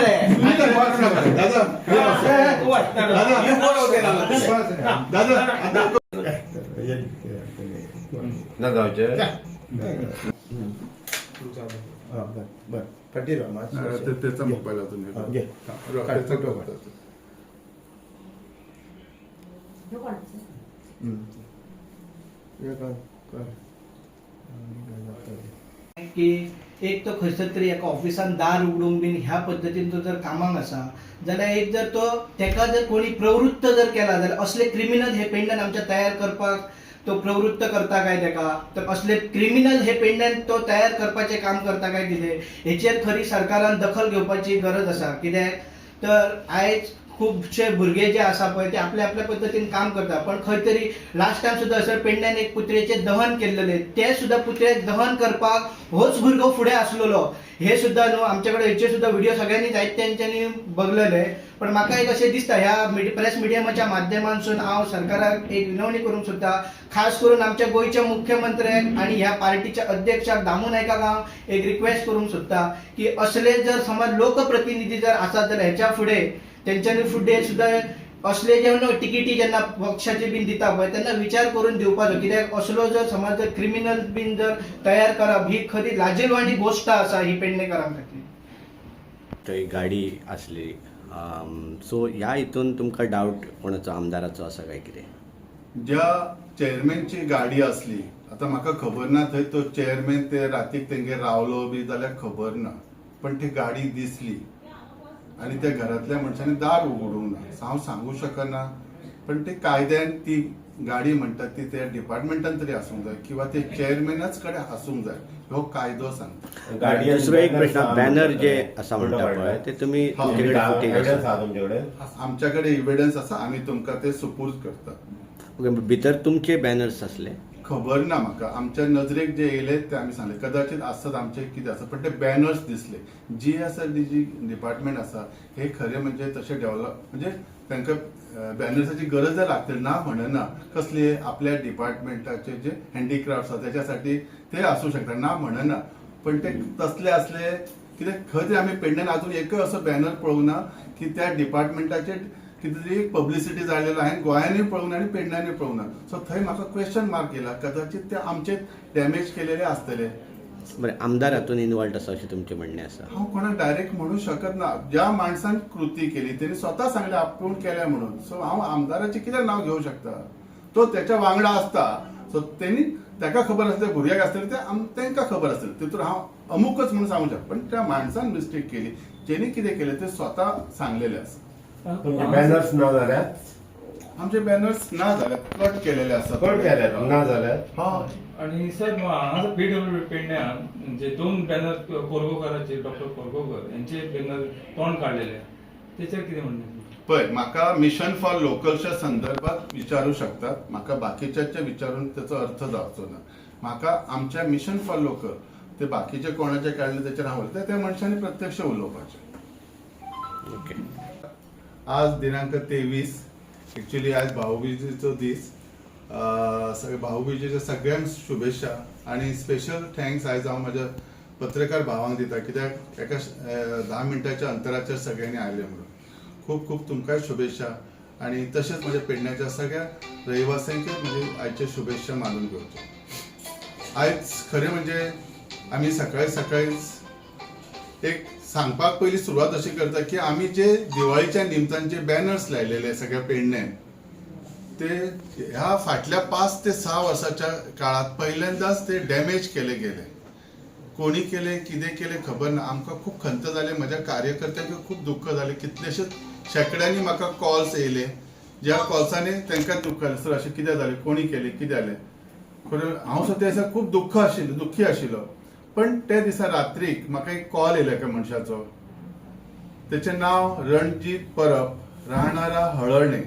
मरे तुम्ही तर पाच नका. दादा हे असं. दादा दादा आता ना जावचे हा, बर बर पट्टी राव, माझं हा, लक्ष. ते- त्याचा मोबाईल अजून हे हा, कर. घे. हा, काढ, त्याचा फोटो कर. काढ. हम्म. हे कर, कर. आणि काय लागतं. की एक तो खंयसर तरी एका ऑफिसान दार उगडूंक बीन ह्या पद्दतीन तो जर कामाक आसा जाल्यार एक जर तो तेका जर कोणी प्रवृत्त जर केला जाल्यार असले क्रिमिनल हे पेंडंट आमच्या तयार करपाक तो प्रवृत्त करता काय तेका तर असले क्रिमिनल हे पेंडंट तो तयार करपाचे काम करता काय कितें हेचेर खरी सरकारान दखल घेवपाची गरज आसा कित्याक? तर आयज खुबशे भुरगे जे आसा पळय ते आपल्या आपल्या पद्दतीन काम करता पण खंय तरी लास्ट टायम सुद्धा असं पेडण्यान एक पुतळेचे दहन केलेले. ते सुद्धा पुतळे दहन करपाक होच भुरगो फुडें आसलेलो हे सुद्धा न्हू आमच्याकडे हेचे सुद्धा व्हिडिओ सगळ्यांनी जायत त्यांच्यांनी बघलेले पण म्हाका एक अशें दिसता ह्या प्रेस मिडियमाच्या माध्यमांसून हांव सरकाराक एक विनवणी करूंक सोदता खास करून आमच्या गोंयच्या मुख्यमंत्र्याक आणि ह्या पार्टीच्या अध्यक्षाक दामू नायकाक हांव एक रिक्वेस्ट करूंक सोदता की असले जर समज लोकप्रतिनिधी जर आसात जाल्यार हेच्या फुडें तेंच्यांनी फुडें सुद्धा असले जे न्हू तिकिटी जेन्ना पक्षाचे बीन दिता पळय तेन्ना विचार करून दिवपाचो कित्याक असलो जर समज जर क्रिमिनल बीन जर तयार करप ही खरी लाजीलवाणी गोश्ट आसा ही पेडणेकरां खातीर थंय गाडी आसली सो ह्या हितून तुमकां डावट कोणाचो आमदाराचो आसा काय कितें? ज्या चेअरमॅनची गाडी असली आता म्हाका खबर ना थंय तो चेअरमॅन ते रातीक तेंगे रावलो बी जाल्यार खबर ना. पण ती गाडी दिसली आणि त्या घरातल्या मनशांनी दार उगडूंक ना हांव सांगू शकना. पण ते कायद्यान ती गाडी म्हणटात ती त्या डिपार्टमेंटान तरी आसूंक जाय किंवा ते चेअरमॅनाच कडेन आसूंक जाय हो कायदो सांगता. गाडी दुसरो एक प्रश्न बॅनर जे आसा म्हणटा पळय ते तुमी तुमचे कडेन footage आसा? आमी तुमकां ते सुपूर्द करता. ओके, भितर तुमचे बॅनर्स आसले खबर ना म्हाका आमच्या नजरेक जे येयले ते आमी सांगले. कदाचित आसत आमचे कितें आसा पण ते बॅनर्स दिसले. जी आसा ती जी डिपार्टमेंट आसा हे खरे म्हणजे तशे डेव्हलप म्हणजे तांकां बॅनर्साची गरज लागतली ना म्हणना कसले आपल्या डिपार्टमेंटाचे जे हँडीक्राफ्ट आसा त्याच्यासाठी ते आसूं शकता ना म्हणना पण ते तसले असले कित्याक खंय तरी आमी पेडण्यान अजून एकय असो बॅनर पळोवंक ना की त्या डिपार्टमेंटाचे कितें पब्लिसिटी जालेलो हांवें गोंयांनी पळोवंक ना आनी पेडण्यांनी पळोवंक ना सो थंय म्हाका क्वेश्चन मार्क केला कदाचित ते आमचे डॅमेज केलेले आसतले बरें आमदार हातून इनवॉल्ड आसा अशें तुमचें म्हणणें आसा हांव कोणाक डायरेक्ट म्हणू शकत ना. ज्या माणसान कृती केली त्यांनी स्वता सांगले आपूण केल्या म्हणून. सो हांव आमदाराचे कितें नाव घेवं शकता? तो त्याच्या वांगडा आसता सो त्यांनी ताका खबर आसता भुरग्याक आसतले ते तांकां खबर आसतले तितून हांव अमुकच म्हणून सांगू शकता पण त्या माणसान मिस्टेक केली. जेणे कितें केलें ते स्वता सांगलेले आसा बॅनर्स ना जाल्यार आमचे बॅनर्स ना जाल्यात कट केलेले आसा कट केल्यात ना जाल्यार आणि सर हांगासर पीडब्ल्यू पेडण्यान म्हणजे दोन बॅनर कोरगोकराचे डॉक्टर कोरगोकर यांचे बॅनर तोंड काढलेले. त्याच्यावर किती म्हणणं पळय म्हाका मिशन फॉर लोकलच्या संदर्भात विचारू शकतात. म्हाका बाकीच्याचे विचारून त्याचो अर्थ जावचो ना. म्हाका आमच्या मिशन फॉर लोकल ते बाकीचे कोणाचे काढले त्याचेर हांव उलयता त्या मनशांनी प्रत्यक्ष उलोवपाचें ओके आज दिनांक तेवीस. ॲक्च्युली आज भाऊबीजेचो दीस. सगळे भाऊबीजेच्या सगळ्यांक शुभेच्छा आणि स्पेशल थँक्स आयज हांव माझ्या पत्रकार भावांक दिता कित्याक एका धा मिनटाच्या अंतराचेर सगळ्यांनी आयले म्हणून. खूप खूप तुमकांय शुभेच्छा आणि तशेंच म्हज्या पेडण्याच्या सगळ्या रहिवाशांचे म्हणजे आयचे शुभेच्छा मानून घेवचे आयज खरें म्हणजे आमी सकाळी सकाळीच एक सांगपाक पयली सुरवात अशी करता की आमी जे दिवाळीच्या निमतान जे बॅनर्स लायलेले सगळ्या पेडण्यान ते ह्या फाटल्या पाच ते सहा वर्साच्या काळात पहिल्यांदाच ते डॅमेज केले गेले. कोणी केले कितें केले खबर ना. आमकां खूब खंत जाले म्हज्या कार्यकर्त्यांक खूब दुख्ख जालें कितलेशेच शेकड्यांनी म्हाका कॉल्स येयले. ज्या कॉल्सांनी तांकां दुःख जालें सर अशें कितें जालें कोणी केलें? कितें जालें खरें हांव सुद्दां खूप दिसा खूब दुख्ख आशिल्लो दुख्खी आशिल्लो पण त्या दिसा रात्रीक म्हाका एक कॉल येयलो एका मनशाचो. तेचें नांव रणजीत परब राहणारा हळर्णे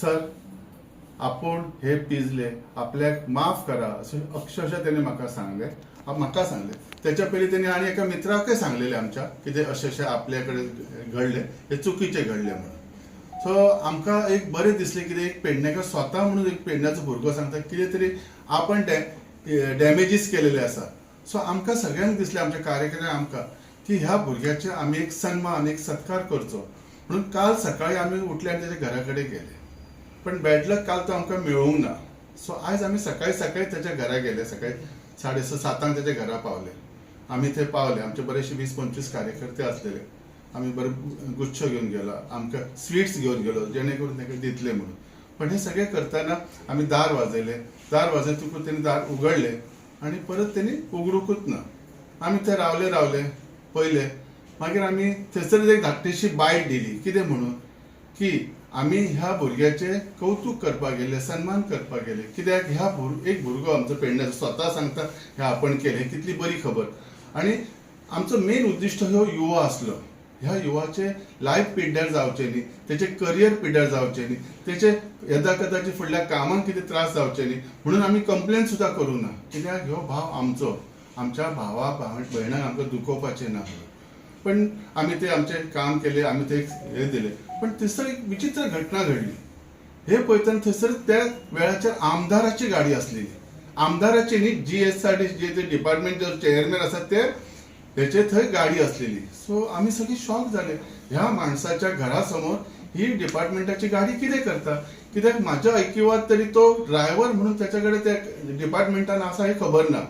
सर आपूण हे पिजले आपल्याक माफ करा अशें अक्षरशः त्याने म्हाका सांगले. आ- म्हाका सांगले. त्याच्या पयलीं त्याने आनी एका मित्राकय सांगलेले आमच्या कितें ते अशें आपल्या कडेन घडलें हे चुकीचें घडलें म्हणून. सो आमकां एक बरें दिसलें कितें एक पेडणेकर स्वता म्हणून एक पेडण्याचो भुरगो सांगता कितें तरी आपण डॅमेजीस केलेले आसा. सो आमकां सगळ्यांक दिसलें आमच्या कार्यकर्त्यांक आमकां की ह्या भुरग्याचे आमी एक सन्मान एक सत्कार करचो. म्हणून काल सकाळी आमी उठले आनी ताच्या घरा कडेन गेले. पण बॅडलक काल तो आमकां मेळूंक ना. सो आयज आमी सकाळी सकाळी ताच्या घरा गेले सकाळी साडे स सातांक ताच्या घरा पावले. आमी थंय पावले आमचे बरेचशे वीस पंचवीस कार्यकर्ते आसलेले आमी बरे गुच्छ घेवन गेलो आमकां स्वीट्स घेवन गेलो जेणे करून ताका दितले म्हणून. पण हे सगळे करताना आमी दार वाजयले. दार वाजयतकूच तेणी दार उगडलें आणि परत त्यांनी उगडूकूच ना आमी थंय रावले रावले पयले मागीर आमी थंयसर एक धाकटीशी बायट दिली. कितें म्हणून? की आमी ह्या भुरग्याचे कौतुक करपाक गेले सन्मान करपाक गेले. कित्याक? ह्या भुर एक भुरगो आमचो पेडण्याचो स्वता सांगता हे आपण केले कितली बरी खबर. आणि आमचो मेन उद्दिश्ट ह्यो युवा आसलो ह्या युवाचे लायफ पिड्ड्यार जावचे न्ही त्याचे करियर पिड्ड्यार जावचे न्ही तेचे येदा कदाचे फुडल्या कामांक कितें त्रास जावचे न्ही म्हणून आमी कंप्लेन सुद्दां करूं ना. कित्याक? ह्यो भाव आमचो. आमच्या भावा भयणांक आमकां दुखोवपाचें ना. पण आमी ते आमचे काम केले आमी ते हे दिले. पण थंयसर एक विचित्र घटना घडली. हे पळयतना थंयसर त्या वेळाचेर आमदाराची गाडी आसलेली आमदाराची न्ही जी एस आर टी जे डिपार्टमेंट जो चेअरमॅन आसात ते त्याचे थंय गाडी असलेली. सो आम्ही सगळे शॉक झाले. ह्या माणसाच्या घरासमोर ही डिपार्टमेंटाची गाडी कितें करता? कित्याक माझ्या ऐकिवात तरी तो ड्रायव्हर म्हणून त्याच्याकडे त्या डिपार्टमेंटान आसा हे खबर ना.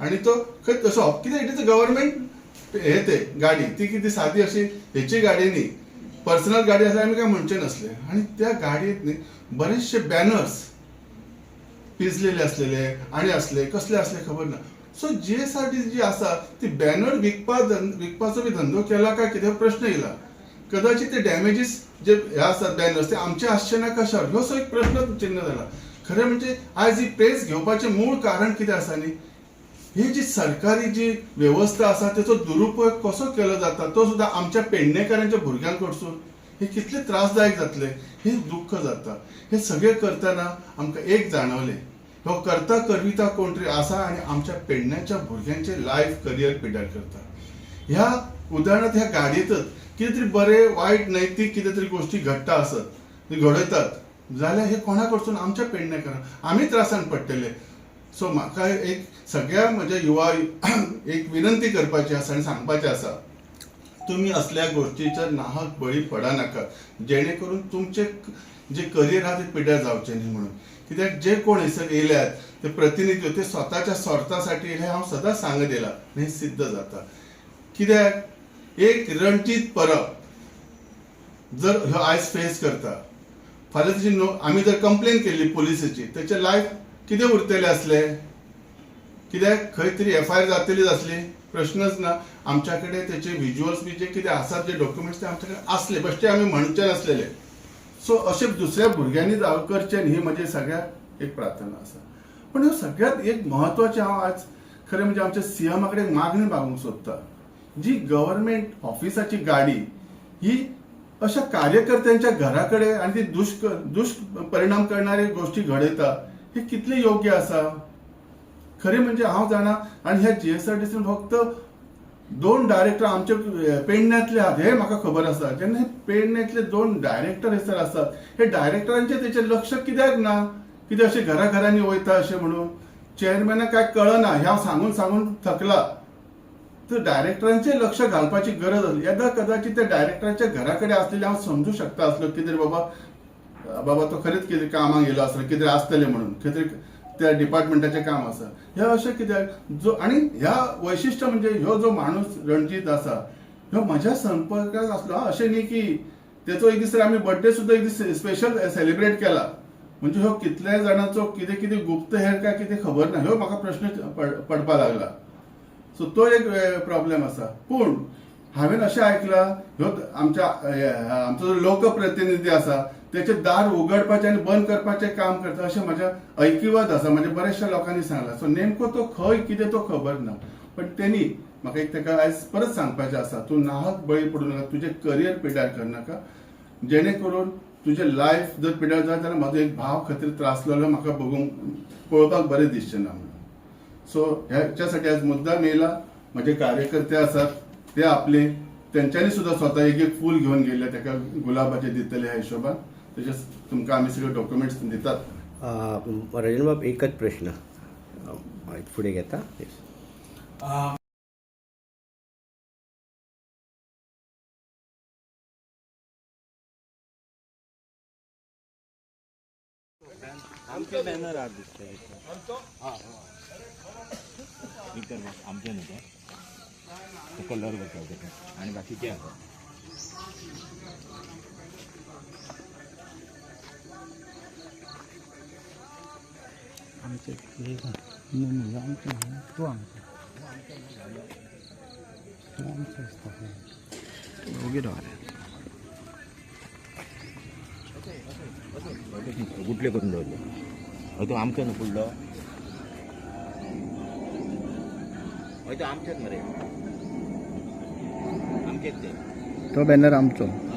आणि तो खंय तसो कितें? इट इज गव्हर्नमेंट हे ते गाडी ती किती सादी अशी हेची गाडी न्ही. पर्सनल गाडी आसा आमी काय म्हणचे नसले. आणि त्या गाडीत न्ही बरेचशे बॅनर्स पिजलेले असलेले आणि असले कसले असले खबर ना. So G S R T जी आसा ती बॅनर विकपा विकपाचो बी धंदो केला काय कितें? प्रश्न येयला कदाचित ते डॅमेजीस जे हे आसात बॅनर्स ते आमचे आसचे ना कशा ह्यो सो एक प्रश्न चिन्ह जाला खरें म्हणजे आयज ही प्रेस घेवपाचें मूळ कारण कितें आसा न्ही ही जी सरकारी जी व्यवस्था आसा तेचो दुरुपयोग कसो केलो जाता? तो सुद्दां आमच्या पेडणेकारांच्या भुरग्यां कडसून हे कितले त्रासदायक जातले. हे दुःख जाता. हे सगळे करतना आमकां एक जाणवलें. हो करता करविता कोण तरी आसा आनी आमच्या पेडण्याच्या भुरग्यांचे लायफ करियर पिड्यार करता. ह्या उदाहरणात ह्या गाडयेतच कितें तरी बरें वायट नैतीक कितें तरी गोश्टी घडटा आसत घडयतात जाल्यार हे कोणा कडसून आमच्या करा आमी त्रासान पडटले सो म्हाका एक सगळ्या म्हज्या युवा एक विनंती करपाची आसा आनी सांगपाचें आसा. तुम्ही असल्या गोष्टीच्या नाहक बळी पडा नका. जेणे करून तुमचे जे करियर आहा ते पिड्यार जावचे न्ही म्हणून. कित्याक जे कोण हैसर येयल्यात ते प्रतिनिधी ते स्वताच्या स्वार्थासाठी हे हांव सदांच सांगत येयला हे सिद्ध जाता. कित्याक? एक रणजीत परब जर ह्यो आयज फेस करता फाल्यां तेची आमी जर कंप्लेन केल्ली पुलिसाची तेचे लायफ कितें उरतले असले? कित्याक? खंय तरी एफ आय आर जातलीच असली प्रश्नच ना. आमच्याकडे त्याचे व्हिज्युअल्स बी जे कितें आसात जे डॉक्युमेंट्स ते आमच्याकडे असले बेश्टे आमी म्हणचे नासलेले सो अशे दुसऱ्या भुरग्यांनी जाव करचे न्ही ही म्हजी सगळ्यात एक प्रार्थना आसा पण ह्यो सगळ्यात एक म्हत्वाचें हांव आज खरें म्हणजे आमच्या सीएमा कडेन मागणी मागूंक सोदता. जी गव्हर्नमेंट ऑफिसाची गाडी ही अशा कार्यकर्त्यांच्या घराकडे आणि ती दुष्क परिणाम करणारे गोष्टी घडयता हे कितले योग्य आसा खरें म्हणजे हांव जाणा आनी ह्या जीएसआरटीसीन फक्त दोन डायरेक्टर आमचे पेडण्यातले आहात. हे म्हाका खबर आसा जेन्ना हे पेडण्यातले दोन डायरेक्टर हैसर आसात हे डायरेक्टरांचे तेचे लक्ष कित्याक ना? कितें अशें घरा घरांनी वयता अशें म्हणून? चेअरमॅनाक काय कळना ह्या हांव सांगून सांगून थकला. तर डायरेक्टरांचे लक्ष घालपाची गरज आसली येदा कदाचित त्या डायरेक्टरांच्या घरा कडेन आसलेले हांव समजू शकता आसलो कितें बाबा बाबा तो खरेंच कितें कामाक येयलो आसलो कितें आसतलें म्हणून. कितें त्या डिपार्टमेंटाचें काम आसा हें अशें कित्याक? जो आनी ह्या वैशिश्ट म्हणजे ह्यो जो माणूस रणजीत आसा ह्यो म्हज्या संपर्कात आसलो हा, अशें न्ही की तेचो एक दीस आमी बर्थडे सुद्दां एक दीस स्पेशल सेलिब्रेट केला. म्हणजे ह्यो कितल्या जाणांचो कितें कितें गुप्त हेर काय कितें खबर ना ह्यो म्हाका प्रश्न पडपाक पडपा लागला. सो तो एक प्रॉब्लेम आसा पूण हांवें अशें आयकलां ह्यो आमच्या आमचो जो लोकप्रतिनिधी आसा तेचे दार उगडपाचें आनी बंद करपाचें काम करता अशें म्हाज्या ऐकिवाद आसा म्हणजे बऱ्याचशा लोकांनी सांगला. सो नेमको तो खंय कितें तो खबर ना. पण तेणी म्हाका एक ताका आयज परत सांगपाचें आसा तूं नाहक बळी पडूं नाका तुजें करियर पिड्यार करनाका जेणे करून तुजें लायफ जर पिड्यार जाता जाल्यार म्हाजो एक भाव खातीर त्रासलेलो म्हाका बघूंक पळोवपाक बरें दिसचें ना म्हणून. सो ह्याच्यासाठी आज मुद्दाम येयला म्हजे कार्यकर्ते आसात ते आपले त्यांच्यानी सुद्धा स्वतः एक एक फूल घेऊन गेले त्या गुलाबाचे दितले ह्या हिशोबा त्याच्या तुमकां आमी सगळे डॉक्युमेंट्स दितात. राजन बाब एकच प्रश्न. फुडें घेता? आमचे बॅनर आहात दिसते आमचे न्हू बॅनर आत दिसतंय इतर मग आमचे नको तो कलर बघतो आणि बाकीचे आहे कुठले करून दवरले हय तो आमचो न्हू फुडलो आमचेच मरे. आमचेच ते. तो बॅनर आमचो.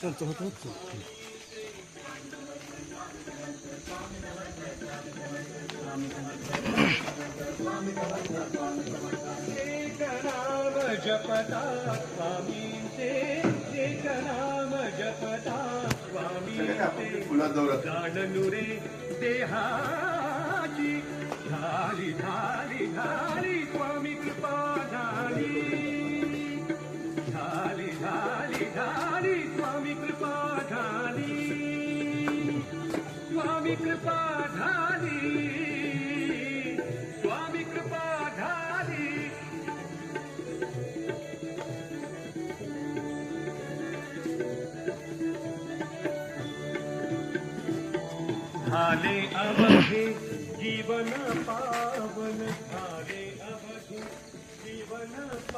ट्रॅक्टरचं होतं जपता स्वामींचे देहाची धारी धारी धारी स्वामी स्वामी कृपा झाली स्वामी कृपा झाली झाले अवघे जीवन पावन झाले अवघे जीवन पावन